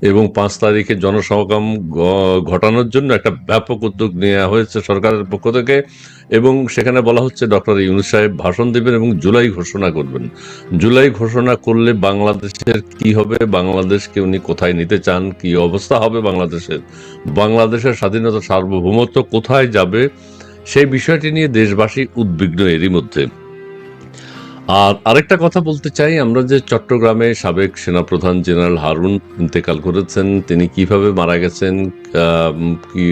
এবং পাঁচ তারিখে জনসমাগম ঘটানোর জন্য একটা ব্যাপক উদ্যোগ নেওয়া হয়েছে সরকারের পক্ষ থেকে এবং সেখানে বলা হচ্ছে ডক্টর ইউনুস সাহেব ভাষণ দেবেন এবং জুলাই ঘোষণা করবেন। জুলাই ঘোষণা করলে বাংলাদেশের কি হবে? বাংলাদেশকে উনি কোথায় নিতে চান? কি অবস্থা হবে বাংলাদেশের? বাংলাদেশের স্বাধীনতা সার্বভৌমত্ব কোথায় যাবে? সেই বিষয়টি নিয়ে দেশবাসী উদ্বিগ্ন এরই মধ্যে। আর আরেকটা কথা বলতে চাই, আমরা যে চট্টগ্রামে সাবেক সেনাপ্রধান জেনারেল হারুন ইন্তেকাল করেছেন, তিনি কীভাবে মারা গেছেন কি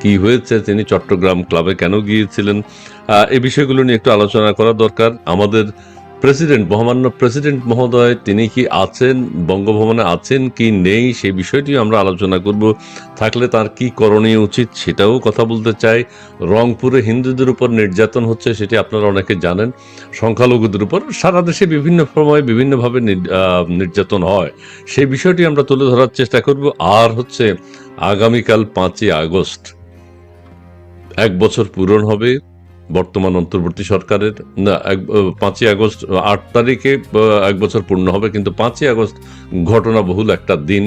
কি হয়েছে, তিনি চট্টগ্রাম ক্লাবে কেন গিয়েছিলেন এই বিষয়গুলো নিয়ে একটু আলোচনা করা দরকার। আমাদের প্রেসিডেন্ট, মহামান্য প্রেসিডেন্ট মহোদয়, তিনি কি আছেন, বঙ্গভবনে আছেন কি নেই, সেই বিষয়টি আমরা আলোচনা করব। থাকলে তার কি করণীয় উচিত সেটাও কথা বলতে চাই। রংপুরে হিন্দুদের উপর নির্যাতন হচ্ছে সেটি আপনারা অনেকে জানেন। সংখ্যালঘুদের উপর সারা দেশে বিভিন্ন সময় বিভিন্নভাবে নির- নির্যাতন হয়। সেই বিষয়টি আমরা তুলে ধরার চেষ্টা করব। আর হচ্ছে আগামীকাল পাঁচই আগস্ট, এক বছর পূরণ হবে। বর্তমান অন্তর্বর্তী সরকারের পাঁচই আগস্ট, আট তারিখে এক বছর পূর্ণ হবে, কিন্তু পাঁচই আগস্ট ঘটনাবহুল একটা দিন।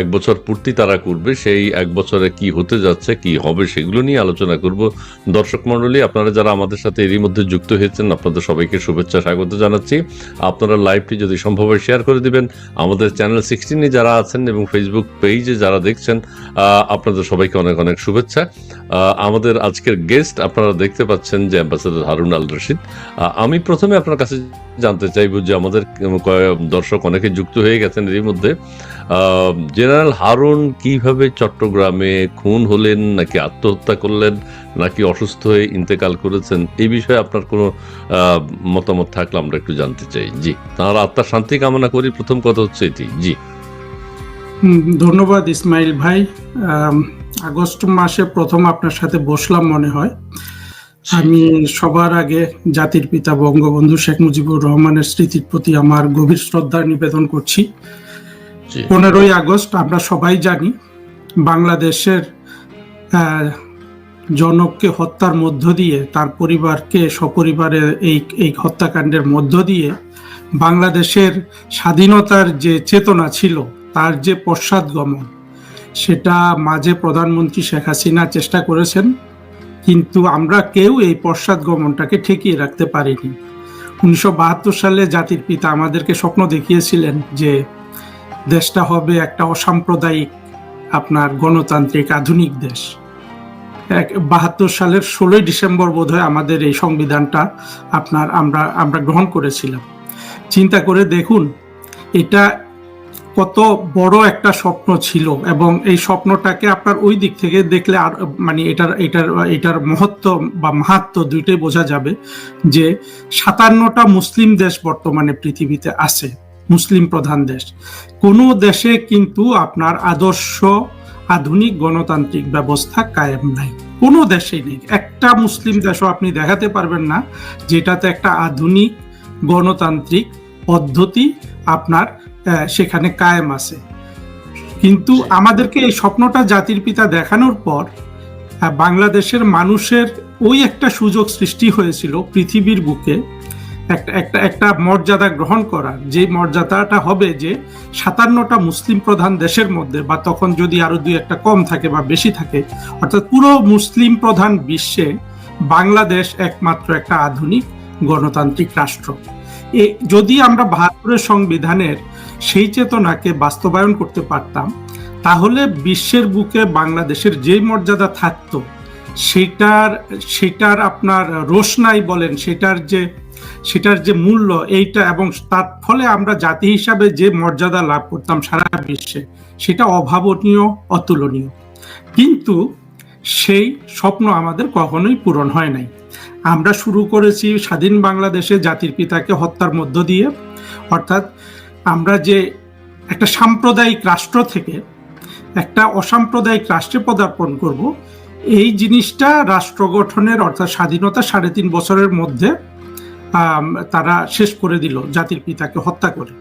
এক বছর পূর্তি তারা করবে, সেই এক বছরে কি হতে যাচ্ছে, কি হবে, সেগুলো নিয়ে আলোচনা করব। দর্শক মণ্ডলী, আপনারা যারা আমাদের সাথে এরই মধ্যে যুক্ত হয়েছেন, আপনাদের সবাইকে শুভেচ্ছা, স্বাগত জানাচ্ছি। আপনারা লাইভটি যদি সম্ভব হয় শেয়ার করে দিবেন। আমাদের চ্যানেল সিক্সটিনে যারা আছেন এবং ফেসবুক পেজে যারা দেখছেন আপনাদের সবাইকে অনেক অনেক শুভেচ্ছা। আমাদের আজকের গেস্ট আপনারা দেখতে পাচ্ছেন যে অ্যাম্বাসেডর হারুন আল রশিদ। আমি প্রথমে আপনার কাছে জানতে চাইব যে আমাদের দর্শক অনেকে যুক্ত হয়ে গেছেন এর মধ্যে। জেনারেল হারুন কীভাবে চট্টগ্রামে খুন হলেন, নাকি আত্মহত্যা করলেন, নাকি অসুস্থ হয়ে ইন্তেকাল করেছেন এই বিষয়ে আপনার কোনো মতামত থাকলে আমরা একটু জানতে চাই। জি, তার আত্মার শান্তি কামনা করি। প্রথম কথা হচ্ছে এটি। জি। ধন্যবাদ ইসমাইল ভাই। আগস্ট মাসে প্রথম আপনার সাথে বসলাম মনে হয়। আমি সবার আগে জাতির পিতা বঙ্গবন্ধু শেখ মুজিবুর রহমানের স্মৃতির প্রতি আমার গভীর শ্রদ্ধা নিবেদন করছি। পনেরোই আগস্ট আমরা সবাই জানি বাংলাদেশের জনককে হত্যার মধ্য দিয়ে তার পরিবারকে সপরিবারে এই এই হত্যাকাণ্ডের মধ্য দিয়ে বাংলাদেশের স্বাধীনতার যে চেতনা ছিল তার যে পশ্চাৎগমন সেটা মাঝে প্রধানমন্ত্রী শেখ হাসিনা চেষ্টা করেছেন। কিন্তু আমরা কেউ এই পশ্চাৎগমনটাকে ঠেকিয়ে রাখতে পারিনি। উনিশশো বাহাত্তর সালে জাতির পিতা আমাদেরকে স্বপ্ন দেখিয়েছিলেন যে দেশটা হবে একটা অসাম্প্রদায়িক, আপনার গণতান্ত্রিক, আধুনিক দেশ। এক বাহাত্তর সালের ষোলোই ডিসেম্বর বোধহয় আমাদের এই সংবিধানটা আপনার আমরা আমরা গ্রহণ করেছিলাম। চিন্তা করে দেখুন, এটা কত বড় একটা স্বপ্ন ছিল এবং এই স্বপ্নটাকে আপনার ওই দিক থেকে দেখলে আর মানে এটার এটার এটার মহত্ব বা মাহাত্ম দুইটাই বোঝা যাবে যে সাতান্নটা মুসলিম দেশ বর্তমানে পৃথিবীতে আছে, মুসলিম প্রধান দেশ। কোনো দেশে কিন্তু আপনার আদর্শ আধুনিক গণতান্ত্রিক ব্যবস্থা কায়েম নাই। কোনো দেশেই নেই। একটা মুসলিম দেশও আপনি দেখাতে পারবেন না যেটাতে একটা আধুনিক গণতান্ত্রিক পদ্ধতি আপনার সেখানে কায়েম আছে। কিন্তু আমাদেরকে এই স্বপ্নটা জাতির পিতা দেখানোর পর বাংলাদেশের মানুষের ওই একটা সুযোগ সৃষ্টি হয়েছিল পৃথিবীর বুকে, একটা একটা একটা মর্যাদা গ্রহণ করার। যে মর্যাদাটা হবে যে সাতান্নটা মুসলিম প্রধান দেশের মধ্যে, বা তখন যদি আরও দুই একটা কম থাকে বা বেশি থাকে, অর্থাৎ পুরো মুসলিম প্রধান বিশ্বে বাংলাদেশ একমাত্র একটা আধুনিক গণতান্ত্রিক রাষ্ট্র। এ, যদি আমরা বাহাত্তরের সংবিধানের সেই চেতনাকে বাস্তবায়ন করতে পারতাম, তাহলে বিশ্বের বুকে বাংলাদেশের যে মর্যাদা থাকতো, সেটার সেটার আপনার রোশনাই বলেন, সেটার যে সেটার যে মূল্য এইটা এবং তার ফলে আমরা জাতি হিসাবে যে মর্যাদা লাভ করতাম সারা বিশ্বে, সেটা অভাবনীয়, অতুলনীয়। কিন্তু সেই স্বপ্ন আমাদের কখনোই পূরণ হয় নাই। আমরা শুরু করেছি স্বাধীন বাংলাদেশে জাতির পিতাকে হত্যার মধ্য দিয়ে, অর্থাৎ আমরা যে একটা সাম্প্রদায়িক রাষ্ট্র থেকে একটা অসাম্প্রদায়িক রাষ্ট্রে পদার্পণ করব, এই জিনিসটা রাষ্ট্র গঠনের অর্থাৎ স্বাধীনতা সাড়ে তিন বছরের মধ্যে তারা শেষ করে দিল, জাতির পিতাকে হত্যা করে।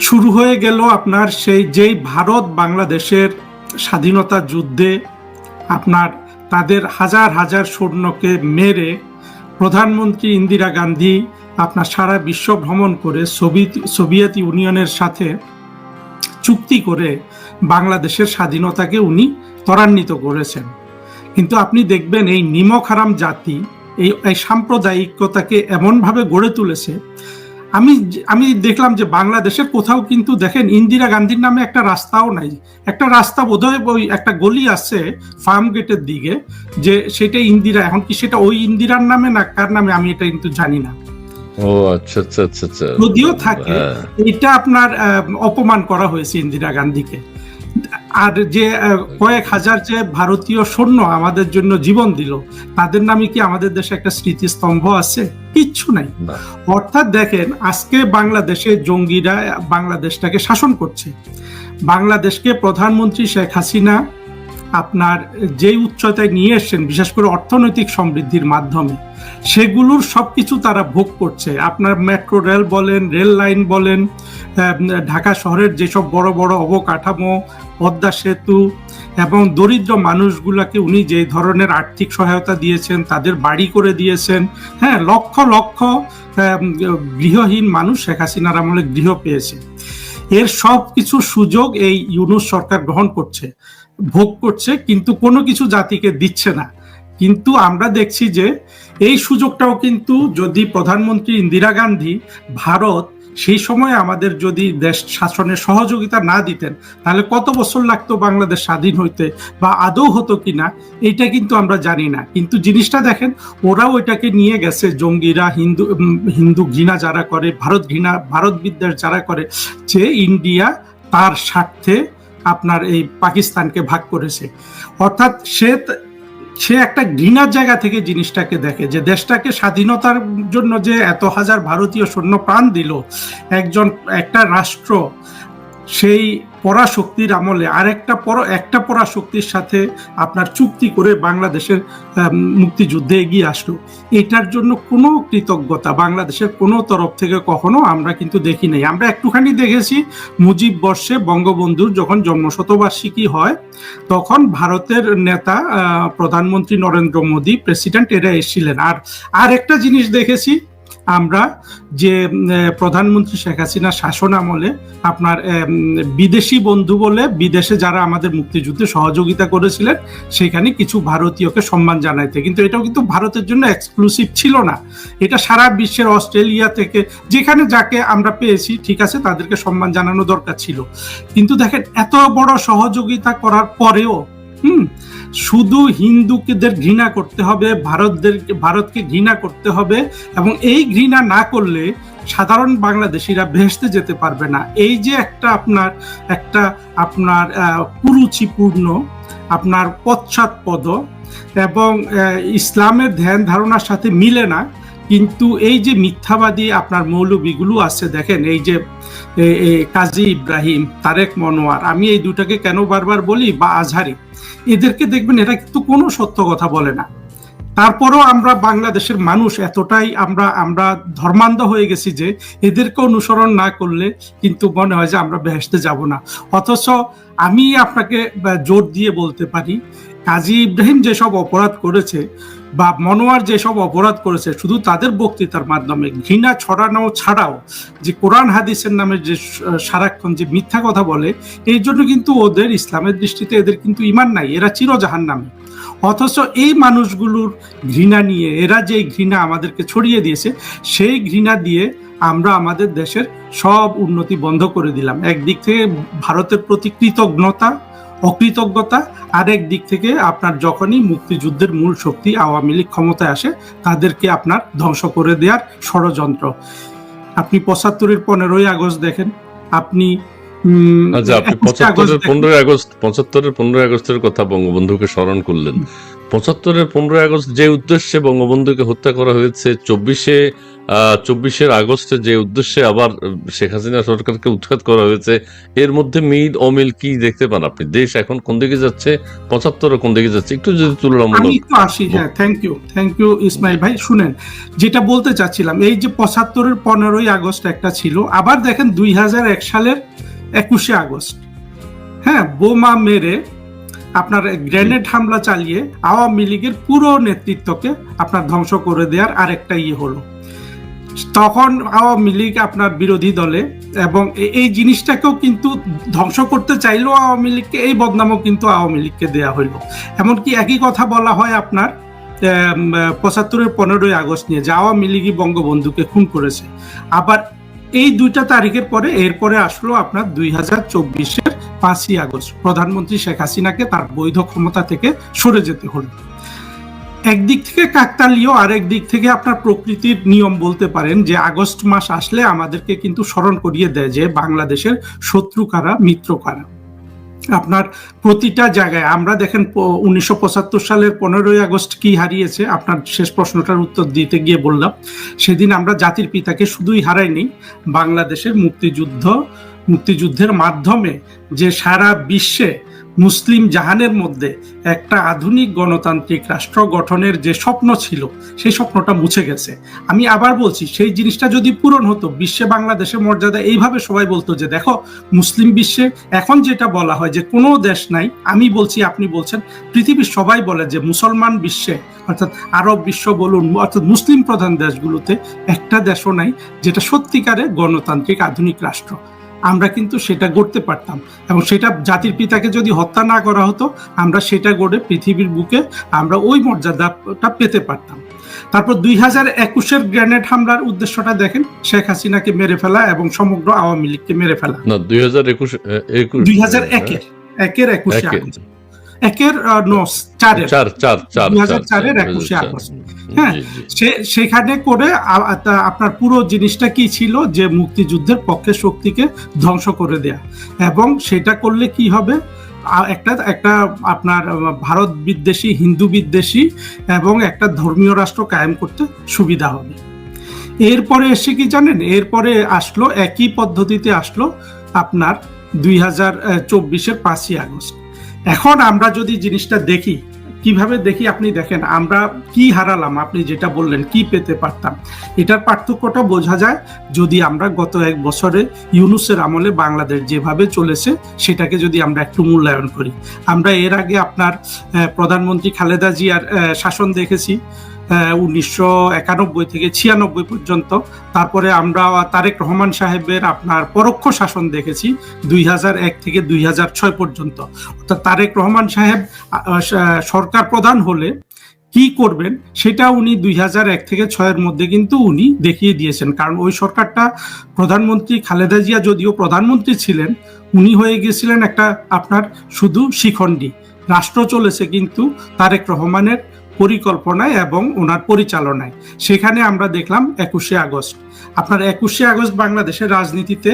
শুরু হয়ে গেল আপনার সেই, যেই ভারত বাংলাদেশের স্বাধীনতা যুদ্ধে আপনার তাদের হাজার হাজার সৈন্যকে মেরে প্রধানমন্ত্রী ইন্দিরা গান্ধী আপনার সারা বিশ্ব ভ্রমণ করে সোভিয়েত সোভিয়েত ইউনিয়নের সাথে চুক্তি করে বাংলাদেশের স্বাধীনতাকে উনি ত্বরান্বিত করেছেন। কিন্তু আপনি দেখবেন এই নিমক হারাম জাতি, এই এই সাম্প্রদায়িকতাকে এমনভাবে গড়ে তুলেছে। আমি আমি দেখলাম যে বাংলাদেশের কোথাও কিন্তু দেখেন ইন্দিরা গান্ধীর নামে একটা রাস্তাও নাই। একটা রাস্তা বোধহয় ওই একটা গলি আছে ফার্ম গেটের দিকে, যে সেটা ইন্দিরা, এখন কি সেটা ওই ইন্দিরার নামে না কার নামে আমি এটা কিন্তু জানি না। ও আচ্ছা আচ্ছা আচ্ছা আচ্ছা। যদিও থাকে হ্যাঁ। এটা আপনার অপমান করা হয়েছে ইন্দিরা গান্ধীকে। আর যে কয়েক হাজার যে ভারতীয় সৈন্য আমাদের জন্য জীবন দিল তাদের নামে কি আমাদের দেশে একটা স্মৃতিস্তম্ভ আছে? কিচ্ছু নাই। অর্থাৎ দেখেন আজকে বাংলাদেশে জঙ্গিরা বাংলাদেশটাকে শাসন করছে। বাংলাদেশকে প্রধানমন্ত্রী শেখ হাসিনা আপনার যে উচ্চতায় নিয়ে এসছেন, বিশেষ করে অর্থনৈতিক সমৃদ্ধির মাধ্যমে, সেগুলোর সবকিছু তারা ভোগ করছে। আপনার মেট্রো রেল বলেন, রেল লাইন বলেন ঢাকা শহরের যেসব বড় বড় অবকাঠামো, পদ্মা সেতু এবং দরিদ্র মানুষগুলাকে উনি যে ধরনের আর্থিক সহায়তা দিয়েছেন, তাদের বাড়ি করে দিয়েছেন হ্যাঁ লক্ষ লক্ষ গৃহহীন মানুষ শেখ হাসিনার আমলে গৃহ পেয়েছে। এর সব কিছু সুযোগ এই ইউনুস সরকার গ্রহণ করছে। ভোগ করছে, কিন্তু কোনো কিছু জাতিকে দিচ্ছে না। কিন্তু আমরা দেখছি যে এই সুযোগটাও কিন্তু যদি প্রধানমন্ত্রী ইন্দিরা গান্ধী ভারত সেই সময় আমাদের যদি দেশ শাসনের সহযোগিতা না দিতেন, তাহলে কত বছর লাগতো বাংলাদেশ স্বাধীন হইতে বা আদৌ হতো কিনা এটা কিন্তু আমরা জানি না। কিন্তু জিনিসটা দেখেন, ওরাও এটাকে নিয়ে গেছে, জঙ্গিরা, হিন্দু হিন্দু ঘৃণা যারা করে, ভারত ঘৃণা, ভারত বিদ্বেষ যারা করে, যে ইন্ডিয়া তার স্বার্থে আপনার এই পাকিস্তানকে ভাগ করেছে। অর্থাৎ সে সে একটা ঘৃণার জায়গা থেকে জিনিসটাকে দেখে যে দেশটাকে স্বাধীনতার জন্য যে এত হাজার ভারতীয় সৈন্য প্রাণ দিল, একজন, একটা রাষ্ট্র সেই পরাশক্তির আমলে আরেকটা পর, একটা পরাশক্তির সাথে আপনার চুক্তি করে বাংলাদেশের মুক্তিযুদ্ধে এগিয়ে আসলো। এটার জন্য কোনো কৃতজ্ঞতা বাংলাদেশের কোনো তরফ থেকে কখনো আমরা কিন্তু দেখি নাই। আমরা একটুখানি দেখেছি মুজিব বর্ষে বঙ্গবন্ধুর যখন জন্মশতবার্ষিকী হয়, তখন ভারতের নেতা প্রধানমন্ত্রী নরেন্দ্র মোদী প্রেসিডেন্ট এরা এসেছিলেন। আর আর একটা জিনিস দেখেছি আমরা যে প্রধানমন্ত্রী শেখ হাসিনা শাসন আমলে আপনার বিদেশি বন্ধু বলে বিদেশে যারা আমাদের মুক্তিযুদ্ধে সহযোগিতা করেছিলেন, সেখানে কিছু ভারতীয়কে সম্মান জানাইতে। কিন্তু এটাও কিন্তু ভারতের জন্য এক্সক্লুসিভ ছিল না। এটা সারা বিশ্বের অস্ট্রেলিয়া থেকে, যেখানে যাকে আমরা পেয়েছি, ঠিক আছে, তাদেরকে সম্মান জানানো দরকার ছিল। কিন্তু দেখেন, এত বড় সহযোগিতা করার পরেও হুম, শুধু হিন্দুকেদের ঘৃণা করতে হবে ভারতদের ভারতকে ঘৃণা করতে হবে এবং এই ঘৃণা না করলে সাধারণ বাংলাদেশিরা ভেসতে যেতে পারবে না। এই যে একটা আপনার একটা আপনার কুরুচিপূর্ণ, আপনার পশ্চাৎপদ এবং ইসলামের ধ্যান ধারণার সাথে মিলে না কিন্তু এই যে মিথ্যাবাদী আপনার মৌলবীগুলো আছে, দেখেন এই যে কাজী ইব্রাহিম, তারেক মনোয়ার, আমি এই দুটাকে কেন বারবার বলি? বা আজহারি। এদেরকে দেখবেন এরা কিন্তু কোনো সত্য কথা বলে না। তারপরও আমরা বাংলাদেশের মানুষ, এতটাই আমরা আমরা ধর্মান্ধ হয়ে গেছি যে এদেরকে অনুসরণ না করলে কিন্তু মনে হয় যে আমরা বেহেসতে যাব না। অথচ আমি আপনাকে জোর দিয়ে বলতে পারি, কাজী ইব্রাহিম যেসব অপরাধ করেছে বা মনোয়ার যেসব অপরাধ করেছে, শুধু তাদের বক্তৃতার মাধ্যমে, ঘৃণা ছড়ানো ছাড়াও যে কোরআন হাদিসের নামে যে সারাক্ষণ যে মিথ্যা কথা বলে এই জন্য কিন্তু ওদের ইসলামের দৃষ্টিতে এদের কিন্তু ইমান নাই, এরা চিরজাহান নামে অথচ এই মানুষগুলোর ঘৃণা নিয়ে, এরা যে ঘৃণা আমাদেরকে ছড়িয়ে দিয়েছে, সেই ঘৃণা দিয়ে আমরা আমাদের দেশের সব উন্নতি বন্ধ করে দিলাম। একদিক থেকে ভারতের প্রতি কৃতজ্ঞতা অকৃতজ্ঞতা আরেক দিক থেকে আপনার যখনই মুক্তিযুদ্ধের মূল শক্তি আওয়ামী লীগ ক্ষমতায় আসে তাদেরকে আপনার ধ্বংস করে দেওয়ার ষড়যন্ত্র। আপনি পঁচাত্তরের পনেরোই আগস্ট দেখেন আপনি আচ্ছা আপনি পঁচাত্তরের পনেরোই আগস্ট পঁচাত্তরের পনেরোই আগস্টের কথা বঙ্গবন্ধুকে স্মরণ করলেন। পঁচাত্তরের পনেরোই আগস্ট যে উদ্দেশ্যে বঙ্গবন্ধুকে হত্যা করা হয়েছে চব্বিশে চব্বিশের আগস্টে যে উদ্দেশ্যে আবার শেখ হাসিনা সরকারকে উৎখাত করা হয়েছে এর মধ্যে মিল অমিল কি দেখতে পান আপনি? দেশ এখন কোন দিকে যাচ্ছে পঁচাত্তরে কোন দিকে যাচ্ছে? একটু যদি আমি তুলনামূলক একটু আসি হ্যাঁ thank you thank you Ismail ভাই। শুনেন যেটা বলতে চাচ্ছিলাম এই যে পঁচাত্তরের পনেরোই আগস্ট একটা ছিল আবার দেখেন দুই হাজার এক সালের একুশে আগস্ট। হ্যাঁ বোমা মেরে আপনার গ্রেনেড হামলা চালিয়ে আওয়ামী লীগের পুরো নেতৃত্বকে আপনার ধ্বংস করে দেওয়ার আরেকটা ইয়ে হলো। তখন আওয়ামী লীগ আপনার বিরোধী দলে এবং এই জিনিসটাকেও কিন্তু ধ্বংস করতে চাইলেও আওয়ামী লীগকে এই বদনামও কিন্তু আওয়ামী লীগকে দেওয়া হইল। এমনকি একই কথা বলা হয় আপনার পঁচাত্তরের পনেরোই আগস্ট নিয়ে যে আওয়ামী লীগই বঙ্গবন্ধুকে খুন করেছে। আবার এই দুইটা তারিখের পরে এরপরে আসলো আপনার দুই হাজার চব্বিশের পাঁচই আগস্ট। প্রধানমন্ত্রী শেখ হাসিনাকে তার বৈধ ক্ষমতা থেকে সরে যেতে হলো। একদিক থেকে কাকতালীয় আর দিক থেকে আপনার প্রকৃতির নিয়ম বলতে পারেন যে আগস্ট মাস আসলে আমাদেরকে কিন্তু স্মরণ করিয়ে দেয় যে বাংলাদেশের শত্রু কারা, মিত্র কারা। আপনার প্রতিটা জায়গায়। আমরা দেখেন উনিশশো পঁচাত্তর সালের পনেরোই আগস্ট কি হারিয়েছে? আপনার শেষ প্রশ্নটার উত্তর দিতে গিয়ে বললাম। সেদিন আমরা জাতির পিতাকে শুধুই হারাইনি, বাংলাদেশের মুক্তিযুদ্ধ, মুক্তিযুদ্ধের মাধ্যমে যে সারা বিশ্বে মুসলিম জাহানের মধ্যে একটা আধুনিক গণতান্ত্রিক রাষ্ট্র গঠনের যে স্বপ্ন ছিল, সেই স্বপ্নটা মুছে গেছে। আমি আবার বলছি, সেই জিনিসটা যদি পূরণ হতো, বিশ্বে বাংলাদেশের মর্যাদা এইভাবে সবাই বলতো যে, দেখো, মুসলিম বিশ্বে এখন যেটা বলা হয় যে, কোনো দেশ নাই। আমি বলছি, আপনি বলছেন, পৃথিবীর সবাই বলে যে, মুসলমান বিশ্বে, অর্থাৎ আরব বিশ্ব বলুন, অর্থাৎ মুসলিম প্রধান দেশগুলোতে একটা দেশও নাই, যেটা সত্যিকারে গণতান্ত্রিক আধুনিক রাষ্ট্র। আমরা কিন্তু সেটা গড়তে পারতাম। এবং সেটা জাতির পিতাকে যদি হত্যা না করা হতো আমরা সেটা গড়ে পৃথিবীর বুকে আমরা ওই মর্যাদাটা পেতে পারতাম। তারপর দুই হাজার একুশের গ্রেনেড হামলার উদ্দেশ্যটা দেখেন শেখ হাসিনাকে মেরে ফেলা এবং সমগ্র আওয়ামী লীগকে মেরে ফেলা। দুই হাজার একুশ দুই হাজার একের একের একুশে একের। আগস্ট। একের আহ, নো চারের চার চার চার 2004 চার, এর চার, 21 চার। আগস্ট। হ্যাঁ, সেখানে করে আপনার পুরো জিনিসটা কি ছিল যে মুক্তিযুদ্ধের পক্ষের শক্তিকে ধ্বংস করে দেয়া এবং সেটা করলে কি হবে একটা একটা আপনার ভারত বিদ্বেষী হিন্দু বিদ্বেষী এবং একটা ধর্মীয় রাষ্ট্র কায়েম করতে সুবিধা হবে এরপরে এসে কি জানেন এরপরে আসলো একই পদ্ধতিতে আসলো আপনার দুই হাজার চব্বিশের পাঁচই আগস্ট এখন আমরা যদি জিনিসটা দেখি, কীভাবে দেখি আপনি দেখেন, আমরা কি হারালাম, আপনি যেটা বললেন, কি পেতে পারতাম? এটার পার্থক্যটা বোঝা যায় যদি আমরা গত এক বছরে ইউনুসের আমলে বাংলাদেশ যেভাবে চলেছে, সেটাকে যদি আমরা একটু মূল্যায়ন করি। আমরা এর আগে আপনার প্রধানমন্ত্রী খালেদা জিয়ার শাসন দেখেছি। উনিশশো একানব্বই থেকে ছিয়ানব্বই পর্যন্ত। তারপরে আমরা তারেক রহমান সাহেবের আপনার পরোক্ষ শাসন দেখেছি দুই এক থেকে দুই ছয় পর্যন্ত। অর্থাৎ তারেক রহমান সাহেব সরকার প্রধান হলে কি করবেন সেটা উনি দুই এক থেকে ছয়ের মধ্যে কিন্তু উনি দেখিয়ে দিয়েছেন। কারণ ওই সরকারটা প্রধানমন্ত্রী খালেদা জিয়া যদিও প্রধানমন্ত্রী ছিলেন, উনি হয়ে গিয়েছিলেন একটা আপনার শুধু শিখণ্ডী। রাষ্ট্র চলেছে কিন্তু তারেক রহমানের পরিকল্পনায় এবং ওনার পরিচালনায়। সেখানে আমরা দেখলাম একুশে আগস্ট। আপনার একুশে আগস্ট বাংলাদেশের রাজনীতিতে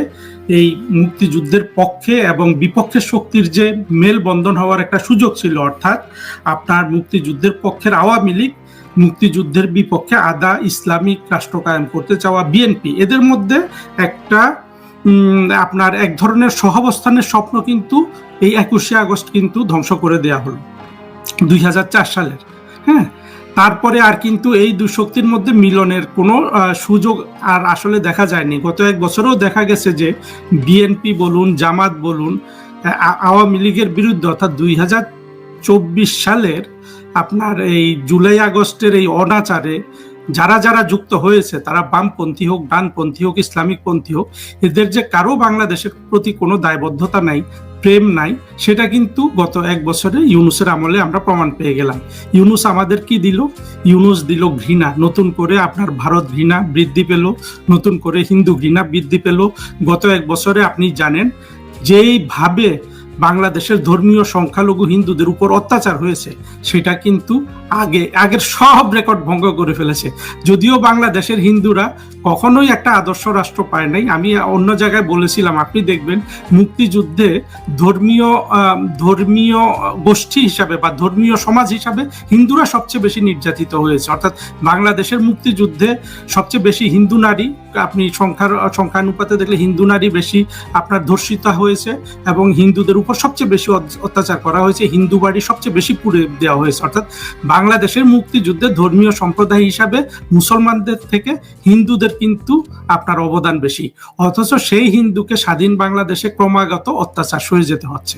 এই মুক্তিযুদ্ধের পক্ষে এবং বিপক্ষে শক্তির যে মেলবন্ধন হওয়ার একটা সুযোগ ছিল, অর্থাৎ আপনার মুক্তিযুদ্ধের পক্ষের আওয়ামী লীগ মুক্তিযুদ্ধের বিপক্ষে আদা ইসলামিক রাষ্ট্র কায়েম করতে চাওয়া বিএনপি। এদের মধ্যে একটা আপনার এক ধরনের সহাবস্থানের স্বপ্ন কিন্তু এই একুশে আগস্ট কিন্তু ধ্বংস করে দেয়া হলো। দুই হাজার চার সালের হ্যাঁ তারপরে আর কিন্তু এই দুশক্তির মধ্যে মিলনের কোনো সুযোগ আর আসলে দেখা যায়নি। গত এক বছরেও দেখা গেছে যে বিএনপি বলুন, জামাত বলুন আওয়ামী লীগের বিরুদ্ধে অর্থাৎ দুই হাজার চব্বিশ সালের আপনার এই জুলাই আগস্টের এই অনাচারে যারা যারা যুক্ত হয়েছে, তারা বামপন্থী হোক, ডানপন্থী হোক, ইসলামিক পন্থী হোক, এদের যে কারও বাংলাদেশের প্রতি কোনো দায়বদ্ধতা নাই, প্রেম নাই, সেটা কিন্তু গত এক বছরে ইউনুসের আমলে আমরা প্রমাণ পেয়ে গেলাম। ইউনুস আমাদের কি দিল? ইউনুস দিল ঘৃণা। নতুন করে আপনার ভারত ঘৃণা বৃদ্ধি পেল, নতুন করে হিন্দু ঘৃণা বৃদ্ধি পেল। গত এক বছরে আপনি জানেন, যেইভাবে বাংলাদেশের ধর্মীয় সংখ্যালঘু হিন্দুদের উপর অত্যাচার হয়েছে, সেটা কিন্তু আগে, আগের সব রেকর্ড ভঙ্গ করে ফেলেছে। যদিও বাংলাদেশের হিন্দুরা কখনোই একটা আদর্শ রাষ্ট্র পায় নাই। আমি অন্য জায়গায় বলেছিলাম, আপনি দেখবেন মুক্তিযুদ্ধে ধর্মীয় ধর্মীয় গোষ্ঠী হিসাবে বা ধর্মীয় সমাজ হিসাবে হিন্দুরা সবচেয়ে বেশি নির্যাতিত হয়েছে। অর্থাৎ বাংলাদেশের মুক্তিযুদ্ধে সবচেয়ে বেশি হিন্দু নারী, আপনি সংখ্যার, সংখ্যানুপাতে দেখলে হিন্দু নারী বেশি আপনার ধর্ষিতা হয়েছে এবং হিন্দুদের উপর সবচেয়ে বেশি অত্যাচার করা হয়েছে, হিন্দু বাড়ি সবচেয়ে বেশি পুড়ে দেওয়া হয়েছে, অর্থাৎ বাংলাদেশের মুক্তিযুদ্ধে ধর্মীয় সম্প্রদায় হিসাবে মুসলমানদের থেকে হিন্দুদের কিন্তু আপনার অবদান বেশি। অথচ সেই হিন্দুকে স্বাধীন বাংলাদেশে ক্রমাগত অত্যাচার সয়ে যেতে হচ্ছে।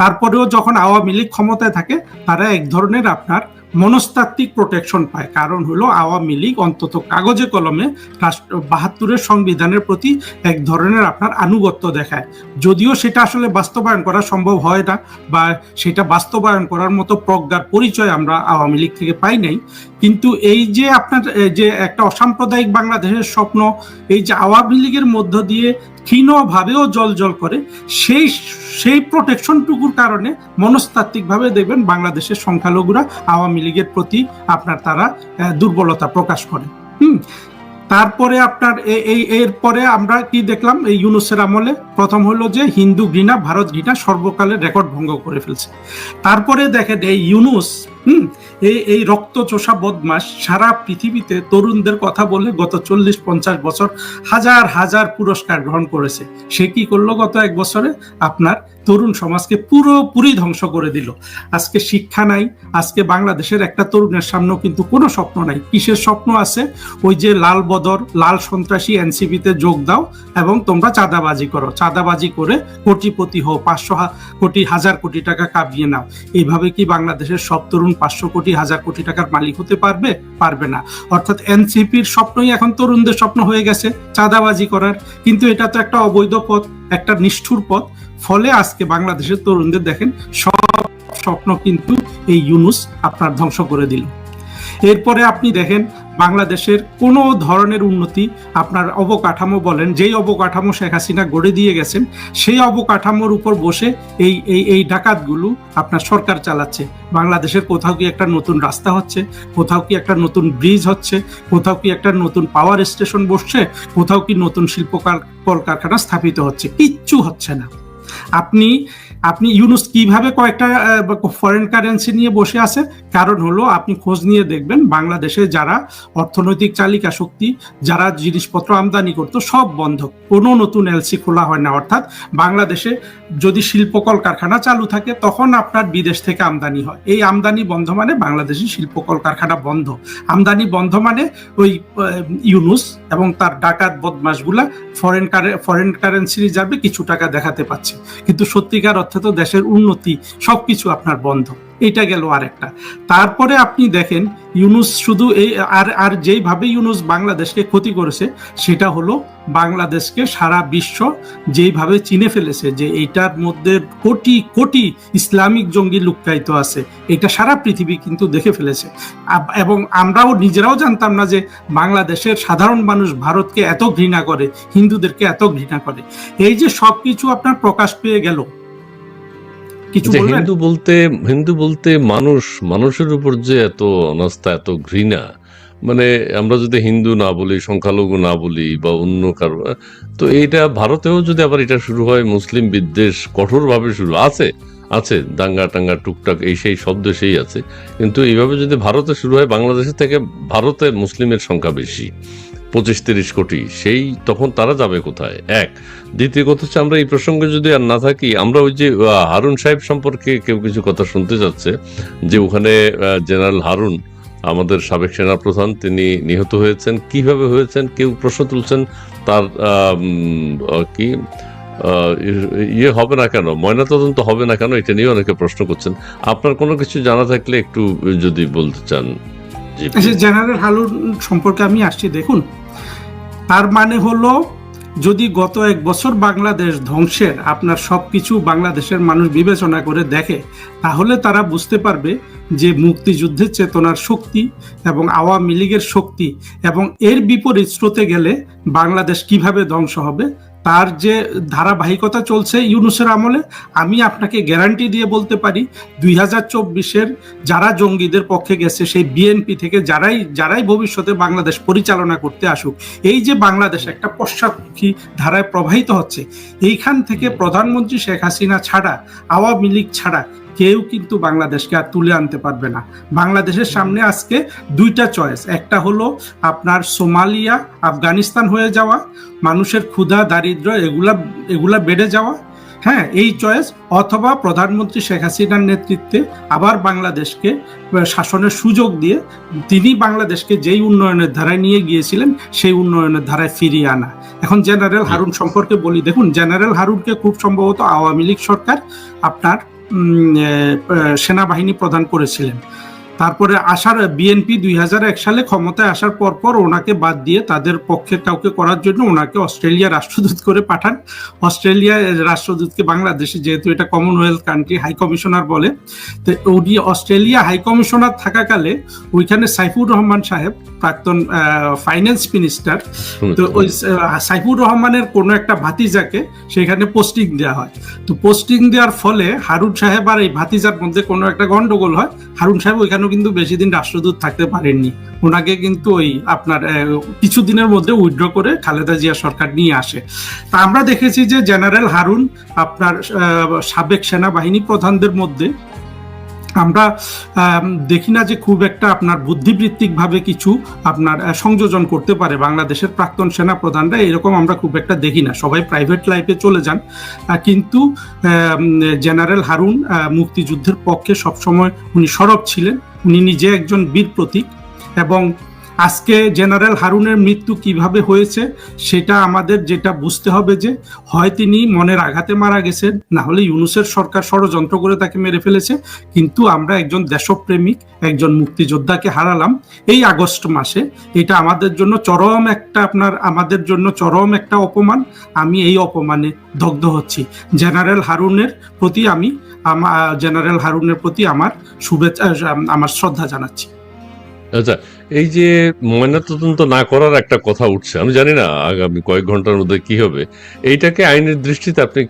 তারপরেও যখন আওয়ামী লীগ ক্ষমতায় থাকে, তারা এক ধরনের আপনার মনস্তাত্ত্বিক প্রোটেকশন পায়। কারণ হলো আওয়ামী লীগ অন্তত কাগজে কলমে রাষ্ট্র বাহাত্তরের সংবিধানের প্রতি এক ধরনের আপনার আনুগত্য দেখায়। যদিও সেটা আসলে বাস্তবায়ন করা সম্ভব হয় না বা সেটা বাস্তবায়ন করার মতো প্রজ্ঞার পরিচয় আমরা আওয়ামী লীগ থেকে পাই নাই। কিন্তু এই যে আপনার যে একটা অসাম্প্রদায়িক বাংলাদেশের স্বপ্ন, এই যে আওয়ামী লীগের মধ্য দিয়ে ক্ষীণভাবেও জল জল করে, সেই সেই প্রোটেকশনটুকুর কারণে মনস্তাত্ত্বিকভাবে দেখবেন বাংলাদেশের সংখ্যালঘুরা আওয়ামী লীগের প্রতি আপনার তারা দুর্বলতা প্রকাশ করে। হুম? তারপরে আপনার এই এরপরে আমরা কি দেখলাম? এই ইউনুসের আমলে প্রথম হলো যে হিন্দু ঘৃণা, ভারত ঘৃণা সর্বকালের রেকর্ড ভঙ্গ করে ফেলছে। তারপরে দেখেন এই ইউনুস, হুম, এই এই রক্ত চোষা বদমাস সারা পৃথিবীতে তরুণদের কথা বলে গত চল্লিশ, পঞ্চাশ বছর হাজার হাজার পুরস্কার গ্রহণ করেছে। সে কি করল গত এক বছরে? আপনার তরুণ সমাজকে পুরোপুরি ধ্বংস করে দিল। আজকে শিক্ষা নাই, আজকে বাংলাদেশের একটা তরুণের সামনেও কিন্তু কোনো স্বপ্ন নাই। কিসের স্বপ্ন আছে? ওই যে লাল বদর, লাল সন্ত্রাসী এনসিপিতে যোগ দাও এবং তোমরা চাঁদাবাজি করো। চাঁদাবাজি করে কোটিপতি হও, পাঁচশো কোটি, হাজার কোটি টাকা কামিয়ে নাও। এইভাবে কি বাংলাদেশের সব তরুণ পাঁচশো কোটি, হাজার কোটি টাকার মালিক হতে পারবে? পারবে না। অর্থাৎ এনসিপির স্বপ্নই এখন তরুণদের স্বপ্ন হয়ে গেছে, চাঁদাবাজি করার। কিন্তু এটা তো একটা অবৈধ পথ, একটা নিষ্ঠুর পথ। ফলে আজকে বাংলাদেশের তরুণদের দেখেন, সব স্বপ্ন কিন্তু এই ইউনুস আপনার ধ্বংস করে দিল। এরপরে আপনি দেখেন, বাংলাদেশের কোনো ধরনের উন্নতি আপনার অবকাঠামো বলেন, যেই অবকাঠামো শেখ হাসিনা গড়ে দিয়ে গেছেন, সেই অবকাঠামোর উপর বসে এই এই এই ডাকাতগুলো আপনার সরকার চালাচ্ছে। বাংলাদেশের কোথাও কি একটা নতুন রাস্তা হচ্ছে? কোথাও কি একটা নতুন ব্রিজ হচ্ছে? কোথাও কি একটা নতুন পাওয়ার স্টেশন বসছে? কোথাও কি নতুন শিল্প কার- কলকারখানা স্থাপিত হচ্ছে? কিচ্ছু হচ্ছে না। আপনি আপনি ইউনুস কীভাবে কয়েকটা ফরেন কারেন্সি নিয়ে বসে আছে কারণ হলো আপনি খোঁজ নিয়ে দেখবেন বাংলাদেশে যারা অর্থনৈতিক চালিকা শক্তি, যারা জিনিসপত্র আমদানি করতো, সব বন্ধ। কোনো নতুন এলসি খোলা হয় না। অর্থাৎ বাংলাদেশে যদি শিল্প কলকারখানা চালু থাকে, তখন আপনার বিদেশ থেকে আমদানি হয়। এই আমদানি বন্ধ মানে বাংলাদেশি শিল্প কলকারখানা বন্ধ। আমদানি বন্ধ মানে ওই ইউনুস এবং তার ডাকাত বদমাসগুলা ফরেন ফরেন কারেন্সি রিজার্ভে কিছু টাকা দেখাতে পাচ্ছে। কিন্তু সত্যিকার অর্থে তো দেশের উন্নতি সবকিছু আপনার বন্ধ। এটা গেল আরেকটা। তারপরে আপনি দেখেন, ইউনুস শুধু এই আর আর যেইভাবে ইউনুস বাংলাদেশকে ক্ষতি করেছে, সেটা হলো বাংলাদেশকে সারা বিশ্ব যেইভাবে চিনে ফেলেছে যে এইটার মধ্যে কোটি কোটি ইসলামিক জঙ্গি লুক্কায়িত আছে, এটা সারা পৃথিবী কিন্তু দেখে ফেলেছে। এবং আমরাও নিজেরাও জানতাম না যে বাংলাদেশের সাধারণ মানুষ ভারতকে এত ঘৃণা করে, হিন্দুদেরকে এত ঘৃণা করে। এই যে সবকিছু আপনার প্রকাশ পেয়ে গেল কিছু হিন্দু বলতে হিন্দু বলতে মানুষ মানুষের উপর যে এত অনাস্থা এত ঘৃণা মানে আমরা যদি হিন্দু না বলি সংখ্যালঘু না বলি বা অন্য কারও তো এইটা ভারতেও যদি আবার এটা শুরু হয় মুসলিম বিদ্বেষ কঠোরভাবে শুরু আছে আছে দাঙ্গা টাঙ্গা টুকটাক এই সেই শব্দ সেই আছে কিন্তু এইভাবে যদি ভারতে শুরু হয় বাংলাদেশের থেকে ভারতে মুসলিমের সংখ্যা বেশি। পঁচিশ তিরিশ কোটি। সেই তখন তারা যাবে কোথায়? এক। দ্বিতীয় কথা হচ্ছে আমরা এই প্রসঙ্গে যদি আর না থাকি আমরা ওই যে হারুন সাহেব সম্পর্কে কেউ কিছু কথা শুনতে যাচ্ছে যে ওখানে জেনারেল হারুন আমাদের সাবেক সেনাপ্রধান তিনি নিহত হয়েছেন। কীভাবে হয়েছেন? কেউ প্রশ্ন তুলছেন? তার কি ইয়ে হবে না কেন? ময়নাতদন্ত হবে না কেন? এটা নিয়ে অনেকে প্রশ্ন করছেন। আপনার কোনো কিছু জানা থাকলে একটু যদি বলতে চান আচ্ছা জেনারেল হালুন সম্পর্কে আমি আসছি। দেখুন তার মানে হলো, যদি গত এক বছর বাংলাদেশ ধ্বংসের আপনার সব কিছু বাংলাদেশের মানুষ বিবেচনা করে দেখে, তাহলে তারা বুঝতে পারবে যে মুক্তিযুদ্ধের চেতনার শক্তি এবং আওয়ামী লীগের শক্তি এবং এর বিপরীত স্রোতে গেলে বাংলাদেশ কীভাবে ধ্বংস হবে তার যে ধারাবাহিকতা চলছে ইউনুসের আমলে, আমি আপনাকে গ্যারান্টি দিয়ে বলতে পারি, দুই হাজার চব্বিশের যারা জঙ্গিদের পক্ষে গেছে, সেই বিএনপি থেকে যারাই যারাই ভবিষ্যতে বাংলাদেশ পরিচালনা করতে আসুক, এই যে বাংলাদেশ একটা পশ্চাৎমুখী ধারায় প্রবাহিত হচ্ছে, এইখান থেকে প্রধানমন্ত্রী শেখ হাসিনা ছাড়া, আওয়ামী লীগ ছাড়া কেউ কিন্তু বাংলাদেশকে আর তুলে আনতে পারবে না। বাংলাদেশের সামনে আজকে দুইটা চয়েস একটা হলো আপনার সোমালিয়া, আফগানিস্তান হয়ে যাওয়া, মানুষের ক্ষুধা, দারিদ্র এগুলা এগুলা বেড়ে যাওয়া। হ্যাঁ এই চয়েস অথবা প্রধানমন্ত্রী শেখ হাসিনার নেতৃত্বে আবার বাংলাদেশকে শাসনের সুযোগ দিয়ে তিনি বাংলাদেশকে যেই উন্নয়নের ধারায় নিয়ে গিয়েছিলেন, সেই উন্নয়নের ধারায় ফিরিয়ে আনা। এখন জেনারেল হারুন সম্পর্কে বলি, দেখুন, জেনারেল হারুনকে খুব সম্ভবত আওয়ামী লীগ সরকার আপনার সেনাবাহিনী প্রদান করেছিলেন। তারপরে আসার বিএনপি দুই হাজার এক সালে ক্ষমতায় আসার পর পর ওনাকে বাদ দিয়ে তাদের পক্ষে কাউকে করার জন্য ওনাকে অস্ট্রেলিয়া রাষ্ট্রদূত করে পাঠান। অস্ট্রেলিয়া রাষ্ট্রদূতকে বাংলাদেশে যেহেতু এটা কমনওয়েলথ কান্ট্রি হাই কমিশনার বলে তো উনি অস্ট্রেলিয়া হাই কমিশনার থাকাকালে ওইখানে সাইফুর রহমান সাহেব প্রাক্তন ফাইন্যান্স মিনিস্টার তো ওই সাইফুর রহমানের কোনো একটা ভাতিজাকে সেখানে পোস্টিং দেওয়া হয়। তো পোস্টিং দেওয়ার ফলে হারুন সাহেব আর এই ভাতিজার মধ্যে কোনো একটা গন্ডগোল হয়। হারুন সাহেব ওইখানেও কিন্তু বেশি দিন রাষ্ট্রদূত থাকতে পারেননি। ওনাকে কিন্তু ওই আপনার কিছুদিনের মধ্যে উইথড্র করে খালেদা জিয়া সরকার নিয়ে আসে। তা আমরা দেখেছি যে জেনারেল হারুন আপনার সাবেক সেনাবাহিনী প্রধানদের মধ্যে আমরা দেখি না যে খুব একটা আপনার বুদ্ধিবৃত্তিকভাবে কিছু আপনার সংযোজন করতে পারে বাংলাদেশের প্রাক্তন সেনা প্রধানরা এরকম আমরা খুব একটা দেখি না। সবাই প্রাইভেট লাইফে চলে যান। কিন্তু জেনারেল হারুন মুক্তিযুদ্ধের পক্ষে সবসময় উনি সরব ছিলেন। উনি নিজে একজন বীর প্রতীক এবং আজকে জেনারেল হারুনের মৃত্যু কীভাবে হয়েছে, সেটা আমাদের যেটা বুঝতে হবে যে, হয় তিনি মনের আঘাতে মারা গেছেন, না হলে ইউনুসের সরকার ষড়যন্ত্র করে তাকে মেরে ফেলেছে, কিন্তু আমরা একজন দেশপ্রেমিক, একজন মুক্তিযোদ্ধাকে হারালাম এই আগস্ট মাসে। এটা আমাদের জন্য চরম একটা আপনার, আমাদের জন্য চরম একটা অপমান। আমি এই অপমানে দগ্ধ হচ্ছি। জেনারেল হারুনের প্রতি আমি আমার জেনারেল হারুনের প্রতি আমার শুভেচ্ছা আমার শ্রদ্ধা জানাচ্ছি। আচ্ছা এই যে ময়নাতদন্ত না করার একটা কথা উঠছে, আমি জানি না আগামী কয়েক ঘণ্টার মধ্যে কি হবে, এইটাকে আইনের দৃষ্টিতে আপনি